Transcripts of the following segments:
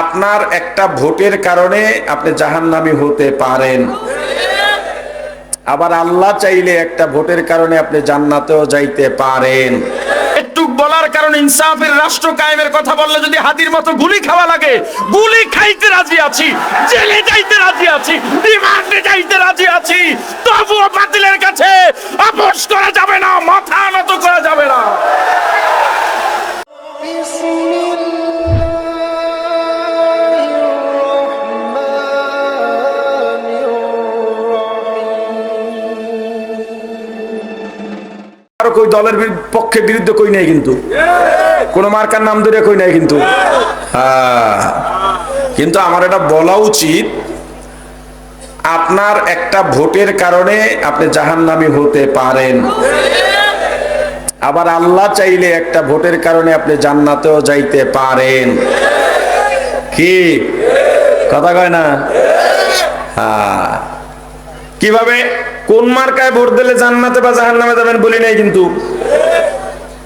আপনার একটা ভোটের কারণে আপনি জাহান্নামী হতে পারেন। আবার আল্লাহ চাইলে একটা ভোটের কারণে আপনি জান্নাতেও যাইতে পারেন। একটু বলার কারণে, ইনসাফের রাষ্ট্র কায়েমের কথা বললে যদি মতো গুলি লাগে, গুলি খাইতে রাজি আছি, জেলে রাজি আছি রাজি আছি কই দলের পক্ষে বিরুদ্ধে কই নাই কিন্তু। কোন মার্কার নাম ধরে কই নাই কিন্তু। হ্যাঁ। কিন্তু আমার এটা বলা উচিত, আপনার একটা ভোটের কারণে আপনি জাহান্নামী হতে পারেন। আবার আল্লাহ চাইলে একটা ভোটের কারণে আপনি জান্নাতেও যাইতে পারেন। কি? কথা কয় না? হ্যাঁ। কীভাবে? কোন মার্কায় ভোট দিলে জান্নাতে বা জাহান্নামে যাবেন বলি নাই কিন্তু?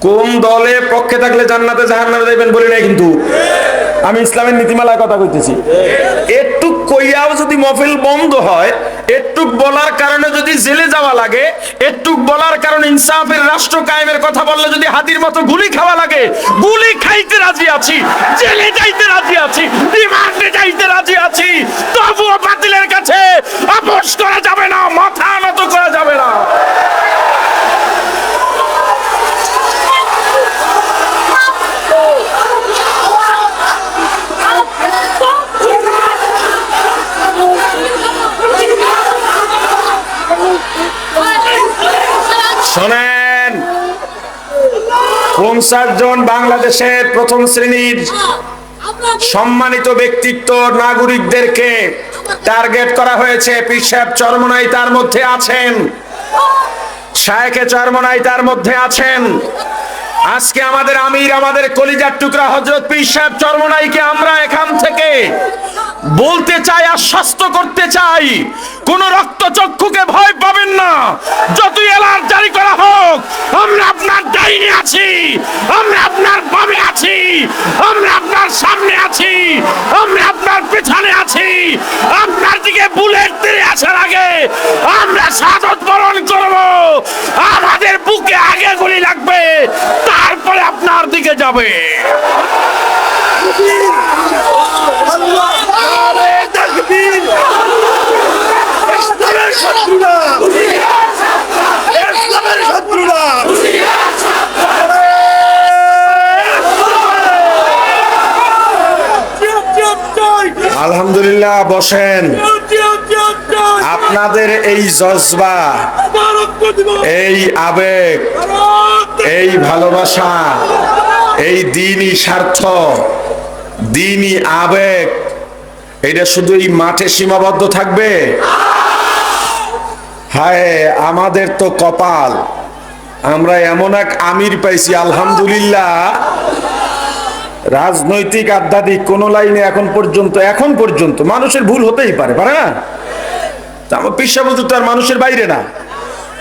কোন দলে পক্ষে থাকলে জান্নাতে, জাহান্নামে যাবেন বলি নাই কিন্তু? আমি ইসলামের নীতিমালার কথা কইতেছি। একটু কইয়াও যদি মফিল বন্ধ হয়, একটু বলার কারণে যদি জেলে যাওয়া লাগে, একটু বলার কারণে ইনসাফের রাষ্ট্র কায়েমের কথা বললে যদি হাতির মতো গুলি খাওয়া লাগে, গুলি খাইতে রাজি আছি, জেলে যাইতে রাজি আছি, রিমান্ডে যাইতে রাজি আছি, তবুও বাতিলের কাছে আপোষ করা যাবে না শোনেন। পঞ্চাশ জন বাংলাদেশের প্রথম শ্রেণির সম্মানিত ব্যক্তিত্ব নাগরিকদেরকে টার্গেট করা হয়েছে? পিসাব চরমনাই তার মধ্যে আছেন। শায়েখে চরমনাই তার মধ্যে আছেন। আজকে আমাদের আমির, আমাদের কলিজার টুকরা হজরত পীর সাহেব চরমনাইকে আমরা এখান থেকে বলতে চাই, আশ্বস্ত করতে চাই, কোন রক্তচক্ষুকে ভয় পাবেন না যতই এলার জারি করা হোক আমরা আপনার ডাইনে আছি আমরা আপনার বামে আছি আমরা আপনার সামনে আছি আমরা আপনার পেছনে আছি আপনার দিকে বুলেট তীরে আসার আগে আমরা সাদত বরণ করব আমাদের বুকে আগে গুলি লাগবে তারপরে আপনার দিকে যাবে নারে তাকবীর শত্রুরা ইসলামের শত্রুরা আলহামদুলিল্লাহ, বসেন। আপনাদের এই জজবা, এই আবেগ, এই ভালোবাসা, এই দিনই স্বার্থ, দিনই আবেগ, এটা শুধু এই মাঠে সীমাবদ্ধ থাকবে? হায়, আমাদের তো কপাল। আমরা এমন এক আমির পাইছি, আলহামদুলিল্লাহ। রাজনৈতিক আধ্যাত্মিক কোন লাইনে এখন পর্যন্ত এখন পর্যন্ত মানুষের ভুল হতেই পারে পারে না? আমার পেশা বলতে তো আর মানুষের বাইরে না।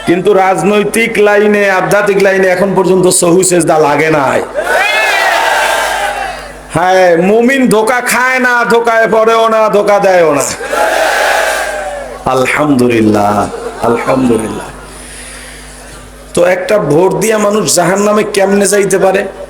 কিন্তু রাজনৈতিক লাইনে, আধ্যাত্মিক লাইনে এখন পর্যন্ত সহু সেজদা লাগে নাই। হ্যাঁ মুমিন ধোকা খায় না, ধোকায় পড়েও না, ধোকা দেয়ও না। আলহামদুলিল্লাহ আলহামদুলিল্লাহ। তো একটা ভোট দিয়া মানুষ জাহান নামে কেমনে যাইতে পারে?